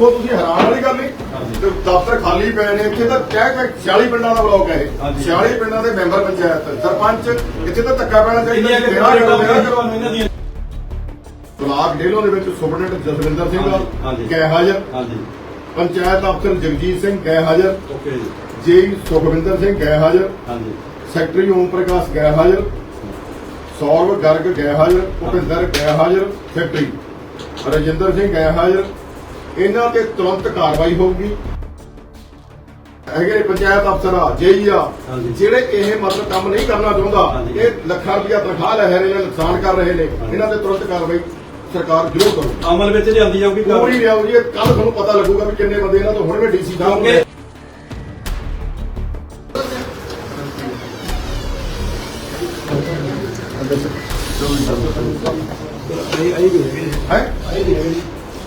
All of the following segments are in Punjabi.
ਦੇਖੋ ਤੁਸੀਂ ਹੈਰਾਨ ਵਾਲੀ ਗੱਲ ਨਹੀਂ। ਤੇ ਦਫ਼ਤਰ ਖਾਲੀ ਪਏ ਨੇ ਇੱਥੇ ਤਾਂ ਕਹਿ ਕੇ 46 ਪਿੰਡਾਂ ਦਾ ਬਲੌਕ ਹੈ ਇਹ। ਹਾਂਜੀ। 46 ਪਿੰਡਾਂ ਦੇ ਮੈਂਬਰ ਪੰਚਾਇਤ ਸਰਪੰਚ ਇੱਥੇ ਤਾਂ ਧੱਕਾ ਪੈਣਾ ਚਾਹੀਦਾ ਮੇਰਾ ਕਰੋ ਇਹਨਾਂ ਬਲਾਕ ਡੇਲੋਂ ਦੇ ਵਿੱਚ ਸੁਪਰਡੈਂਟ ਜਸਵਿੰਦਰ ਸਿੰਘ। ਗਏ ਹਾਜ਼ਰ। ਹਾਂਜੀ। ਪੰਚਾਇਤ ਅਫਸਰ ਜਗਜੀਤ ਸਿੰਘ ਗਏ ਹਾਜ਼ਰ। ਓਕੇ ਜੀ। ਜੇਈ ਸੁਖਵਿੰਦਰ ਸਿੰਘ ਗਏ ਹਾਜ਼ਰ। ਹਾਂਜੀ। ਸੈਕਟਰੀ ਓਮ ਪ੍ਰਕਾਸ਼ ਗਏ ਹਾਜ਼ਰ। ਸੌਰਵ ਗਰਗ ਗਏ ਹਾਜ਼ਰ। ਭੁਪਿੰਦਰ ਗਏ ਹਾਜ਼ਰ। ਸੈਕਟਰੀ। ਰਜਿੰਦਰ ਸਿੰਘ ਗਏ ਹਾਜ਼ਰ। ਇਹਨਾਂ ਤੇ ਤੁਰੰਤ ਕਾਰਵਾਈ ਹੋਊਗੀ ਹੈਗੇ ਨੇ ਪੰਚਾਇਤ ਅਫਸਰ ਆ ਜੇਈ ਆ। ਜਿਹੜੇ ਇਹ ਮਤਲਬ ਕੰਮ ਨਹੀਂ ਕਰਨਾ ਚਾਹੁੰਦਾ। ਇਹ ਲੱਖਾਂ ਰੁਪਇਆ ਤਨਖਾਹ ਲੈ ਰਹੇ ਨੇ ਨੁਕਸਾਨ ਕਰ ਰਹੇ ਨੇ। ਇਹਨਾਂ ਤੇ ਤੁਰੰਤ ਕਾਰਵਾਈ ਸਰਕਾਰ ਜ਼ਰੂਰ ਕਰੂ ਅਮਲ ਵਿੱਚ ਲਿਆਂਦੀ ਜਾਊਗੀ ਪੂਰੀ ਲਿਆਓ ਜੀ ਕੱਲ ਤੁਹਾਨੂੰ ਪਤਾ ਲੱਗੂਗਾ ਵੀ ਕਿੰਨੇ ਬੰਦੇ ਇਹਨਾਂ ਤੋਂ ਹੋਣਗੇ ਡੀਸੀ ਸਾਹਿਬ ਕਿਉਂਕਿ ਹੈ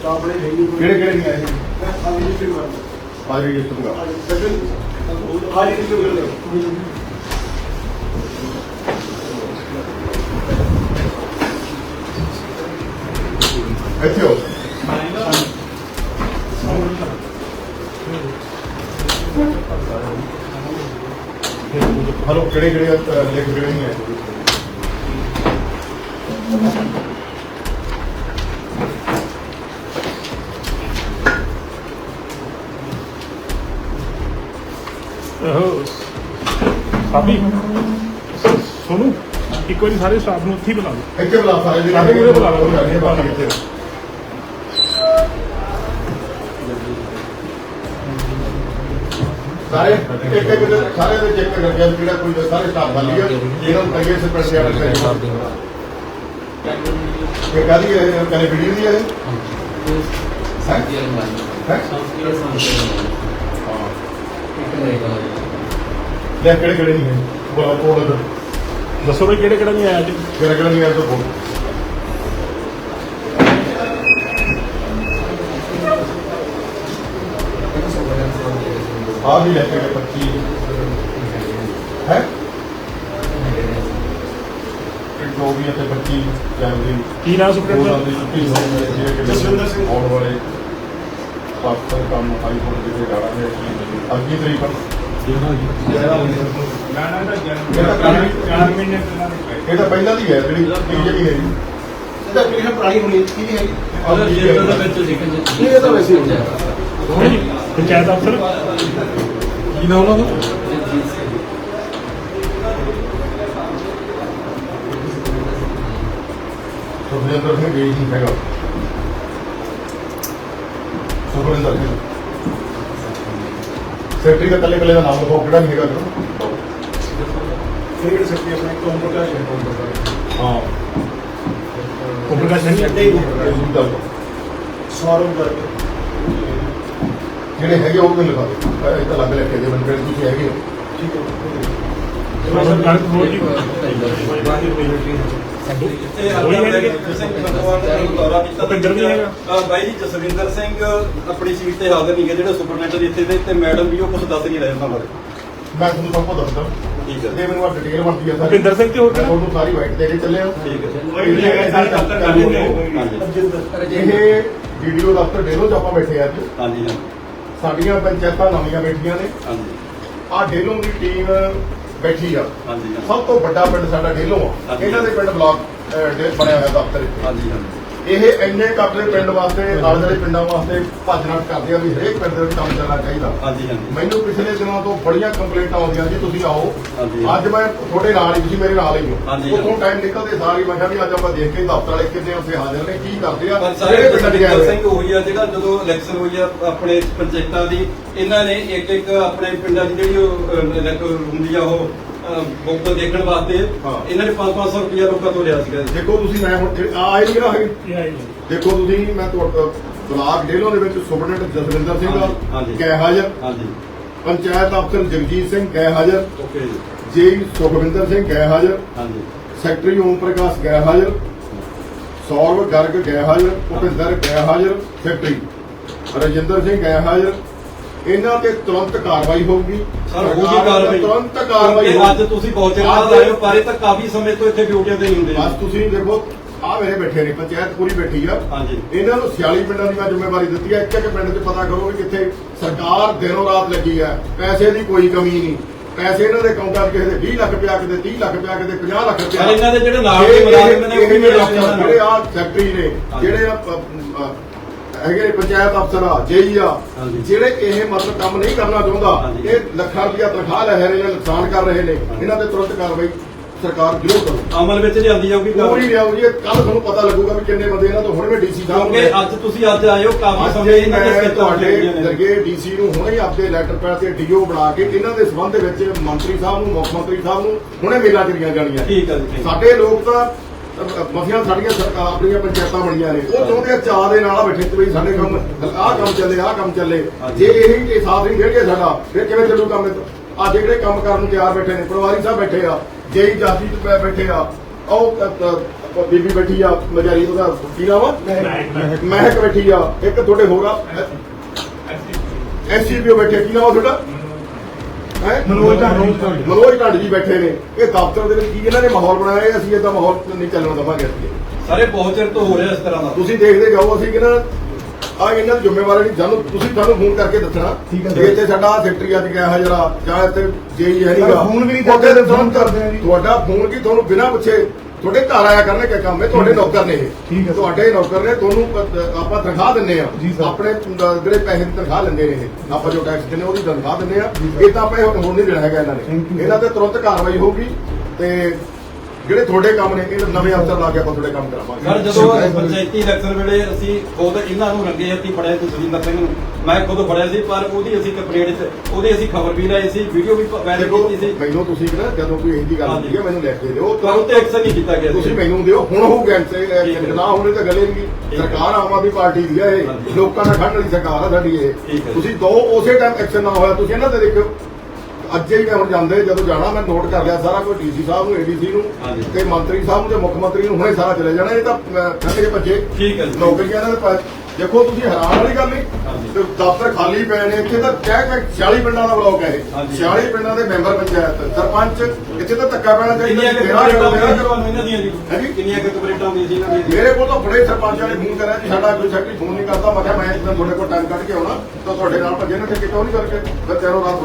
ਕਿਹੜੇ ਕਿਹੜੇ ਨਹੀਂ ਆਏ? ਆ ਜੀ। ਇਸ ਤੋਂ ਇੱਥੇ ਹੋ ਹਲੋ ਕਿਹੜੇ ਕਿਹੜੇ ਲਿਖ ਕਿਹੜੇ ਨਹੀਂ ਆਏ? ਸਾਬੀ ਸੋਨੂੰ ਇੱਕ ਵਾਰੀ ਸਾਰੇ ਸਟਾਫ ਨੂੰ ਉੱਥੇ ਹੀ ਬੁਲਾ ਲਓ। ਇੱਥੇ ਬੁਲਾ ਸਾਰੇ ਜਿਹੜੇ ਸਾਰੇ ਉਰੇ ਬੁਲਾ ਲਓ। ਸਾਰੇ ਬੁਲਾ ਲਓ ਇੱਥੇ। ਸਾਰੇ ਇੱਕ ਇੱਕ ਸਾਰੇ ਦੇ ਚੈੱਕ ਕਰਕੇ ਜਿਹੜਾ ਕੋਈ ਸਾਰੇ ਸਟਾਫ ਖਾਲੀ ਆ। ਇਹਨਾਂ ਨੂੰ ਕਹੀਏ ਦੇ ਆਰਡਰ ਕਰੇ ਇਹ ਕਾਦੀ ਹੈ ਇਹ? ਕਹਿੰਦੇ ਵੀਡੀਓ ਦੀ ਹੈ। ਹੈ ਹੈ ਲੈ ਕਿਹੜੇ ਕਿਹੜੇ ਨਹੀਂ ਹੈ ਬੋਲ ਬੋਲ ਦੱਸੋ ਵੀ ਕਿਹੜੇ ਕਿਹੜਾ ਨਹੀਂ ਆਇਆ ਅੱਜ? ਕਿਹੜਾ ਕਿਹੜਾ ਨਹੀਂ ਹੈ ਤਾਂ ਬੋਲ ਆ ਵੀ ਲੈ ਕੇ ਗਏ 25 ਹੈ? ਜੋ ਵੀ ਇੱਥੇ 25 ਜਨਵਰੀ ਕੀ ਨਾਮ ਸੁਪਰਡੈਂਟ ਹੋ ਜਸਵਿੰਦਰ ਸਿੰਘ। ਆਉਣ ਵਾਲੇ ਪਾਕਿਸਤਾਨ ਕੰਮ ਹਾਈ ਕੋਰਟ ਦੇ ਜਾਣਾ ਹੈ ਕੀ ਤਰੀਕ ਹੈ ਇਹ ਤਾਂ ਪਹਿਲਾਂ ਦੀ ਹੈ ਜਿਹੜੀ ਜਿਹੜੀ ਹੈ ਜੀ। ਇਹਦਾ ਕਿਹੜੀ ਪੁਰਾਣੀ ਹੋਣੀ ਕਿਹਦੀ ਹੈਗੀ ਆਹ ਤੀਹ ਹੈ। ਜੀ। ਇਹ ਤਾਂ ਵੈਸੇ ਹੋ ਜਾਏਗਾ। ਪੰਚਾਇਤ ਅਫਸਰ? ਕੀ ਨਾਮ ਉਹਨਾਂ ਦਾ? ਸੁਖਵਿੰਦਰ ਸਿੰਘ ਜੀ ਜੀ ਹੈਗਾ। ਸੁਖਵਿੰਦਰ ਸਿੰਘ। ਸੈਕਟਰੀ ਦਾ ਕੱਲੇ ਕੱਲੇ ਦਾ ਨਾਮ ਲਿਖੋ ਕਿਹੜਾ ਨਹੀਂ ਹੈਗਾ ਕਰੋ ਕਿਹੜੀ ਸਕਤੀ ਆਪਣੇ? ਕੋਲ ਪ੍ਰਕਾਸ਼ ਹੈ। ਹਾਂ। ਓਮ ਪ੍ਰਕਾਸ਼ ਨਹੀਂ ਵੀ ਦੱਸ ਦਿਓ। ਸੌਰਵ ਗਰਗ ਜਿਹੜੇ ਹੈਗੇ ਉਹ ਵੀ ਲਿਖਾ ਦਿਓ। ਇਹ ਤਾਂ ਲੱਗ ਲੈ ਕੇ ਦੇ ਬੰਦੇ ਤੁਸੀਂ ਹੈਗੇ ਹੋ। ਠੀਕ ਹੈ। ਕਰ ਹੀ ਸੰਗਵਾਨ ਨੂੰ ਦੌਰਾ ਕੀਤਾ ਭੁਪਿੰਦਰ ਨਹੀਂ ਹੈਗਾ? ਬਾਈ ਜੀ ਜਸਵਿੰਦਰ ਸਿੰਘ ਆਪਣੀ ਸੀਟ ਤੇ ਹਾਜ਼ਰ ਨਹੀਂ ਗਏ ਜਿਹੜੇ ਸੁਪਰਡੈਂਟ ਇੱਥੇ ਦੇ ਤੇ ਮੈਡਮ ਵੀ ਉਹ ਕੁਝ ਦੱਸ ਨਹੀਂ ਰਹੇ ਉਹਨਾਂ ਬਾਰੇ ਮੈਂ ਤੁਹਾਨੂੰ ਸਭ ਕੁਝ ਦੱਸਦਾ ਠੀਕ ਹੈ ਜੇ ਮੈਨੂੰ ਆ ਡਿਟੇਲ ਬਣਦੀ ਆ ਸਾਰੀ ਭੁਪਿੰਦਰ ਸਿੰਘ ਤੇ ਹੋਰ ਮੈਂ ਕਿਹੜਾ? ਤੁਹਾਨੂੰ ਸਾਰੀ ਵਾਈਟ ਦੇ ਕੇ ਚੱਲਿਆ ਠੀਕ ਹੈ ਇਹ ਹਾਂਜੀ ਇਹ ਵੀਡੀਓ ਦਫ਼ਤਰ ਡੇਲੋ ਚ ਆਪਾਂ ਬੈਠੇ ਆ ਅੱਜ ਹਾਂਜੀ। ਸਾਡੀਆਂ ਪੰਚਾਇਤਾਂ ਨਵੀਆਂ ਬੈਠੀਆਂ ਨੇ। ਹਾਂਜੀ। ਆ ਡੇਲੋਂ ਦੀ ਟੀਮ ਬੈਠੀ ਆ। ਹਾਂਜੀ ਸਭ ਤੋਂ ਵੱਡਾ ਪਿੰਡ ਸਾਡਾ ਡੇਲੋਂ ਆ। ਹਾਂਜੀ। ਇਹਨਾਂ ਦੇ ਪਿੰਡ ਬਲਾਕ ਅਹ, ਡੇ- ਬਣਿਆ ਹੋਇਆ ਦਫ਼ਤਰ ਇੱਥੇ। ਹਾਂਜੀ ਹਾਂਜੀ। ਇਹ ਇੰਨੇ ਕੱਪੜੇ ਪਿੰਡ ਵਾਸਤੇ ਨਾਲ ਜਿਹੜੇ ਪਿੰਡਾਂ ਵਾਸਤੇ ਭੱਜ ਨੱਠ ਕਰਦੇ ਆ ਵੀ ਹਰੇਕ ਪਿੰਡ ਦੇ ਵਿੱਚ ਕੰਮ ਚੱਲਣਾ ਚਾਹੀਦਾ। ਹਾਂਜੀ ਹਾਂਜੀ। ਮੈਨੂੰ ਪਿਛਲੇ ਦਿਨਾਂ ਤੋਂ ਬੜੀਆਂ ਕੰਪਲੇਂਟਾਂ ਆਉਂਦੀਆਂ ਜੀ ਤੁਸੀਂ ਆਓ। ਅੱਜ ਮੈਂ ਤੁਹਾਡੇ ਨਾਲ ਹੀ ਤੁਸੀਂ ਮੇਰੇ ਨਾਲ ਹੀ ਹੋ। ਉਥੋਂ ਟਾਈਮ ਨਿਕਲਦੇ ਸਾਰੀ ਮੈਂ ਕਿਹਾ ਵੀ ਅੱਜ ਆਪਾਂ ਦੇਖ ਕੇ ਦਫ਼ਤਰ ਵਾਲੇ ਕਿੰਨੇ ਉੱਥੇ ਹਾਜ਼ਰ ਨੇ ਕੀ ਕਰਦੇ ਆ ਪਰ ਸਾਰੇ ਪਿੰਡ ਸਿੰਘ ਹੋਈ ਆ ਜਿਹੜਾ ਜਦੋਂ ਇਲੈਕਸ਼ਨ ਹੋਈ ਆ ਆਪਣੇ ਪੰਚਾਇਤਾਂ ਦੀ ਇਹਨਾਂ ਨੇ ਇੱਕ ਇੱਕ ਆਪਣੇ ਪਿੰਡਾਂ ਦੀ ਜਿਹੜੀ ਉਹ ਹੁੰਦੀ ਆ ਉਹ ਬੁੱਕ ਦੇਖਣ ਵਾਸਤੇ ਹਾਂ। ਇਹਨਾਂ ਨੇ 5-500 ਰੁਪਇਆ ਲੋਕਾਂ ਤੋਂ ਲਿਆ ਸੀਗਾ। ਜੀ। ਦੇਖੋ ਤੁਸੀਂ ਮੈਂ ਹੁਣ ਜਿਹੜੇ- ਆ ਆਏ ਨਹੀਂ ਹੈਗੇ। ਇਹ ਆਈ ਨਹੀਂ। ਦੇਖੋ ਤੁਸੀਂ ਮੈਂ ਤੁਹਾਡਾ ਬਲਾਕ ਡੇਲੋਂ ਦੇ ਵਿੱਚ ਸੁਪਰਡੈਂਟ ਜਸਵਿੰਦਰ ਸਿੰਘ ਹਾਂਜੀ, ਹਾਂਜੀ। ਗਏ ਹਾਜ਼ਰ। ਹਾਂਜੀ। ਪੰਚਾਇਤ ਅਫਸਰ ਜਗਜੀਤ ਸਿੰਘ ਗਏ ਹਾਜ਼ਰ। ਓਕੇ ਜੀ। ਜੇਈ ਸੁਖਵਿੰਦਰ ਸਿੰਘ ਗਏ ਹਾਜ਼ਰ। ਹਾਂਜੀ। ਸੈਕਟਰੀ ਓਮ ਪ੍ਰਕਾਸ਼ ਹਾਜ਼ਰ। ਸੌਰਵ ਗਰਗ ਗਏ ਹਾਜ਼ਰ। ਭੁਪਿੰਦਰ ਗਏ ਹਾਜ਼ਰ। ਸੈਕਟਰੀ ਰਜਿੰਦਰ ਸਿੰਘ ਗਏ ਹਾਜ਼ਰ। ਇਹਨਾਂ ਤੇ ਤੁਰੰਤ ਕਾਰਵਾਈ ਹੋਊਗੀ। ਸਰ ਹੋਊਗੀ ਕਾਰਵਾਈ। ਤੁਰੰਤ ਕਾਰਵਾਈ। ਅੱਜ ਤੁਸੀਂ ਬਹੁਤ ਚਿਰ ਬਾਅਦ ਆਏ ਹੋ ਪਰ ਇਹ ਤਾਂ ਕਾਫੀ ਸਮੇਂ ਤੋਂ ਇੱਥੇ ਡਿਊਟੀਆਂ ਤੇ ਨਹੀਂ ਹੁੰਦੇ ਬਸ ਤੁਸੀਂ ਦੇਖੋ ਆ ਮੇਰੇ ਬੈਠੇ ਨੇ ਪੰਚਾਇਤ ਪੂਰੀ ਬੈਠੀ ਆ। ਹਾਂਜੀ। ਇਹਨਾਂ ਨੂੰ 46 ਪਿੰਡਾਂ ਦੀ ਮੈਂ ਜ਼ਿੰਮੇਵਾਰੀ ਦਿੱਤੀ ਹੈ ਇੱਕ ਇੱਕ ਪਿੰਡ 'ਚ ਪਤਾ ਕਰੋ ਵੀ ਕਿੱਥੇ ਸਰਕਾਰ ਦਿਨੋਂ ਰਾਤ ਲੱਗੀ ਹੈ ਪੈਸੇ ਦੀ ਕੋਈ ਕਮੀ ਨਹੀਂ। ਪੈਸੇ ਇਹਨਾਂ ਦੇ ਅਕਾਊਂਟਾਂ 'ਚ ਕਿਸੇ ਦੇ 20 ਲੱਖ ਪਿਆ ਕਿਤੇ 30 ਲੱਖ ਪਿਆ ਕਿਤੇ 50 ਲੱਖ ਪਿਆ। ਇਹਨਾਂ ਦੇ ਜਿਹੜੇ ਨਾਲ ਦੇ ਮੁਲਾਜ਼ਮ ਨੇ ਉਹ ਵੀ ਨਾਲ। ਜਿਹੜੇ ਆ ਸੈਕਟਰੀ ਨੇ। ਜਿਹੜੇ ਆ, ਹੈਗੇ ਪੰਚਾਇਤ ਅਫਸਰ ਆ ਜੇਈ ਆ। ਜਿਹੜੇ ਇਹ ਮਤਲਬ ਕੰਮ ਨਹੀਂ ਕਰਨਾ ਚਾਹੁੰਦਾ। ਇਹ ਲੱਖਾਂ ਰੁਪਇਆ ਤਨਖਾਹ ਲੈ ਰਹੇ ਨੇ ਨੁਕਸਾਨ ਕਰ ਰਹੇ ਨੇ ਇਹਨਾਂ ਤੇ ਤੁਰੰਤ ਕਾਰਵਾਈ ਸਰਕਾਰ ਜ਼ਰੂਰ ਕਰੂ ਅਮਲ ਵਿੱਚ ਲਿਆਂਦੀ ਜਾਊਗੀ ਪੂਰੀ ਲਿਆਓ ਜੀ ਕੱਲ ਤੁਹਾਨੂੰ ਪਤਾ ਲੱਗੂਗਾ ਵੀ ਕਿੰਨੇ ਬੰਦੇ ਇਹਨਾਂ ਤੋਂ ਹੁਣ ਵੀ ਡੀਸੀ ਸਾਹਿਬ ਕਿਉਂਕਿ ਅੱਜ ਤੁਸੀਂ ਅੱਜ ਆਏ ਹੋ ਕਾਫੀ ਸਮੇਂ ਇਹਨਾਂ ਦੇ ਤੁਹਾਡੇ ਦਰਗੇ ਡੀਸੀ ਨੂੰ ਹੁਣੇ ਆਪਦੇ ਲੈਟਰ ਪੈਡ ਤੇ ਡੀਓ ਬਣਾ ਕੇ ਇਹਨਾਂ ਦੇ ਸੰਬੰਧ ਵਿੱਚ ਮੰਤਰੀ ਸਾਹਿਬ ਨੂੰ ਮੁੱਖ ਮੰਤਰੀ ਸਾਹਿਬ ਨੂੰ ਹੁਣੇ ਮੇਲਾ ਕਰੀਆਂ ਜਾਣੀਆਂ ਠੀਕ ਹੈ ਜੀ। ਸਾਡੇ ਲੋਕ ਤਾਂ ਮਫੀਆਂ ਸਾਡੀਆਂ ਸਰਕਾਰ ਆਪਣੀਆਂ ਪੰਚਾਇਤਾਂ ਬਣੀਆਂ ਨੇ। ਉਹ ਚਾਹੁੰਦੇ ਆ ਚਾਹ ਦੇ ਨਾਲ ਬੈਠੇ ਤੇ ਵੀ ਸਾਡੇ ਕੰਮ ਆਹ ਕੰਮ ਚੱਲੇ ਆਹ ਕੰਮ ਚੱਲੇ। ਜੇ ਇਹੀ ਇਹ ਸਾਥ ਨਹੀਂ ਦੇਣਗੇ ਸਾਡਾ ਫਿਰ ਕਿਵੇਂ ਚੱਲੂ ਕੰਮ ਆ ਜਿਹੜੇ ਕੰਮ ਕਰਨ ਨੂੰ ਤਿਆਰ ਬੈਠੇ ਨੇ ਪਰਿਵਾਰੀ ਸਾਹਿਬ ਬੈਠੇ ਆ ਜੇਈ ਜਾਤੀ ਤੇ ਬੈਠੇ ਆ ਉਹ ਬੀਬੀ ਬੈਠੀ ਆ ਮਜਾਰੀ ਉਹਦਾ ਕੀ ਨਾਮ ਆ? ਮਹਿਕ। ਬੈਠੀ ਆ ਇੱਕ ਤੁਹਾਡੇ ਹੋਰ ਆ? ਐਸਸੀਪੀਓ ਬੈਠੇ ਕੀ ਨਾਮ ਆ ਤੁਹਾਡਾ? ਹੈ? ਮਨੋਜ ਢਾਂਡ, ਮਨੋਜ ਜੀ ਬੈਠੇ ਨੇ। ਇਹ ਦਫ਼ਤਰ ਦੇ ਵਿੱਚ ਕੀ ਇਹਨਾਂ ਨੇ ਮਾਹੌਲ ਬਣਾਇਆ ਇਹ ਅਸੀਂ ਇਹਦਾ ਮਾਹੌਲ ਨਹੀਂ ਚੱਲਣ ਦੇਵਾਂਗੇ ਅਸੀਂ। ਸਾਰੇ ਬਹੁਤ ਚਿਰ ਤੋਂ ਹੋ ਰਿਹਾ ਇਸ ਤਰ੍ਹਾਂ ਦਾ। ਤੁਸੀਂ ਦੇਖਦੇ ਜਾਓ ਅਸੀਂ ਕਿਹਨਾਂ ਆ ਇਹਨਾਂ ਦੀ ਜ਼ਿੰਮੇਵਾਰੀ ਨਹੀਂ। ਸਾਨੂੰ ਤੁਸੀਂ ਸਾਨੂੰ ਫੋਨ ਕਰਕੇ ਦੱਸਣਾ। ਠੀਕ ਹੈ ਵੀ ਇੱਥੇ ਸਾਡਾ ਸੈਕਟਰੀ ਅੱਜ ਗਿਆ ਆ ਜਾਂ ਇੱਥੇ ਜੇਈ ਹੈ ਸਰ, ਨਹੀਂਗਾ ਫੋਨ ਵੀ ਨਹੀਂ ਕਰਦੇ, ਫੋਨ ਕਰਦੇ ਆ ਜੀ। ਤੁਹਾਡਾ ਫੋਨ ਕੀ ਤੁਹਾਨੂੰ ਬਿਨਾਂ ਪੁੱਛੇ ਤੁਹਾਡੇ ਘਰ ਆਇਆ ਕਰਨੇ ਕਿ ਕੰਮ ਹੈ ਤੁਹਾਡੇ ਨੌਕਰ ਨੇ ਇਹ ਠੀਕ ਹੈ ਸਰ। ਤੁਹਾਡੇ ਨੌਕਰ ਨੇ ਤੁਹਾਨੂੰ ਆਪਾਂ ਤਨਖਾਹ ਦਿੰਨੇ ਆ। ਆਪਣੇ ਜਿਹੜੇ ਪੈਸੇ ਦੀ ਤਨਖਾਹ ਲੈਂਦੇ ਨੇ ਆਪਾਂ ਜੋ ਟੈਕਸ ਦਿੰਨੇ ਉਹਦੀ ਤਨਖਾਹ ਦਿੰਨੇ ਆ। ਇਹ ਤਾਂ ਆਪਾਂ ਹੁਣ ਨਹੀਂ ਦੇਣਾ ਹੈਗਾ ਇਹਨਾਂ ਨੇ। ਇਹਨਾਂ ਤੇ ਤੁਰੰਤ ਕਾਰਵਾਈ ਹੋਊਗੀ ਤੇ ਜਿਹੜੇ ਤੁਹਾਡੇ ਕੰਮ ਨੇ ਇਹ ਨਵੇਂ ਅਫਸਰ ਲਾ ਕੇ ਆਪਾਂ ਤੁਹਾਡੇ ਕੰਮ ਕਰਾਵਾਂਗੇ। ਸਰ ਜਦੋਂ ਪੰਚਾਇਤੀ ਇਲੈਕਸ਼ਨ ਵੇਲੇ ਅਸੀਂ ਖੁਦ ਇਹਨਾਂ ਨੂੰ ਰੰਗੇ ਹੱਥੀ ਫੜਿਆ ਸੀ ਸੁਰਿੰਦਰ ਸਿੰਘ ਨੂੰ। ਮੈਂ ਖੁਦ ਫੜਿਆ ਸੀ ਪਰ ਉਹਦੀ ਅਸੀਂ ਕੰਪਲੇਂਟ ਚ ਉਹਦੀ ਅਸੀਂ ਖਬਰ ਵੀ ਲਾਈ ਸੀ ਵੀਡੀਓ ਵੀ ਵਾਇਰਲ ਕੀਤੀ ਸੀ। ਮੈਨੂੰ ਤੁਸੀਂ ਨਾ ਜਦੋਂ ਕੋਈ ਇਹੋ ਜਿਹੀ ਗੱਲ ਹੁੰਦੀ ਹੈ ਮੈਨੂੰ ਲੈ ਕੇ ਦਿਓ। ਪਰ ਉਹ ਤੇ ਐਕਸ਼ਨ ਨਹੀਂ ਕੀਤਾ ਗਿਆ ਤੁਸੀਂ ਮੈਨੂੰ ਦਿਓ ਹੁਣ ਹੈ। ਐਕਸ਼ਨ ਨਾ ਹੋਣੇ ਤਾਂ ਗਲੇ ਨਹੀਂ। ਸਰਕਾਰ ਆਮ ਆਦਮੀ ਪਾਰਟੀ ਦੀ ਹੈ ਇਹ। ਲੋਕਾਂ ਨਾਲ ਖੜਨ ਵਾਲੀ ਸਰਕਾਰ ਆ ਸਾਡੀ ਇਹ। ਤੁਸੀਂ ਦੋ ਉਸੇ ਟਾਈਮ ਐਕਸ਼ਨ ਨਾ ਹੋਇਆ ਤੁਸੀਂ ਇਹਨਾਂ ਤੇ ਦੇਖੋ ਅੱਜੇ ਹੀ ਮੈਂ ਹੁਣ ਜਾਂਦੇ ਜਦੋਂ ਜਾਣਾ ਮੈਂ ਨੋਟ ਕਰ ਲਿਆ ਸਾਰਾ ਕੋਈ ਡੀਸੀ ਸਾਹਿਬ ਨੂੰ ਏਡੀਸੀ ਨੂੰ। ਤੇ ਮੰਤਰੀ ਸਾਹਿਬ ਨੂੰ ਤੇ ਮੁੱਖ ਮੰਤਰੀ ਨੂੰ ਹੁਣੇ ਸਾਰਾ ਚਲੇ ਜਾਣਾ ਇਹ ਤਾਂ ਕੇ ਭੱਜੇ ਠੀਕ ਹੈ। ਨੌਕਰੀਆਂ ਦੇ ਦੇਖੋ ਤੁਸੀਂ ਹੈਰਾਨ ਵਾਲੀ ਗੱਲ ਨਹੀਂ। ਤੇ ਦਫ਼ਤਰ ਖਾਲੀ ਪਏ ਨੇ ਇੱਥੇ ਤਾਂ ਕਹਿ ਕਹਿ 46 ਪਿੰਡਾਂ ਦਾ ਬਲੌਕ ਹੈ ਇਹ ਹਾਂਜੀ। 46 ਪਿੰਡਾਂ ਦੇ ਮੈਂਬਰ ਪੰਚਾਇਤ ਸਰਪੰਚ ਇੱਥੇ ਤਾਂ ਧੱਕਾ ਪੈਣਾ ਚਾਹੀਦਾ ਕਿੰਨੀਆਂ ਕੁ ਕੰਪਲੇਂਟਾਂ ਮੇਰਾ ਆਉਂਦੀਆਂ ਤੁਹਾਨੂੰ ਇਹਨਾਂ ਦੀਆਂ ਜੀ ਹਾਂਜੀ। ਕਿੰਨੀਆਂ ਕੁ ਕੰਪਲੇਂਟਾਂ ਆਉਂਦੀਆਂ ਸੀ ਇਹਨਾਂ ਦੀਆਂ ਮੇਰੇ ਕੋਲ ਤਾਂ ਬੜੇ ਸਰਪੰਚਾਂ ਨੇ ਫੋਨ ਕਰਿਆ ਜੀ ਸਾਡਾ ਕੋਈ ਸੈਕਟਰੀ ਫੋਨ ਨਹੀਂ ਕਰਦਾ ਮੈਂ ਕਿਹਾ ਮੈਂ ਤੁਹਾਡੇ ਕੋਲ ਟਾਈਮ ਕੱਢ ਕੇ ਆਉਣਾ ਤਾਂ ਤੁਹਾਡੇ ਨਾਲ ਭੱਜੇ ਨਾ ਕਿ ਕਿਉਂ ਨਹੀਂ ਕਰਕੇ ਫਿਰ ਤੇਰੋ ਰਾਤ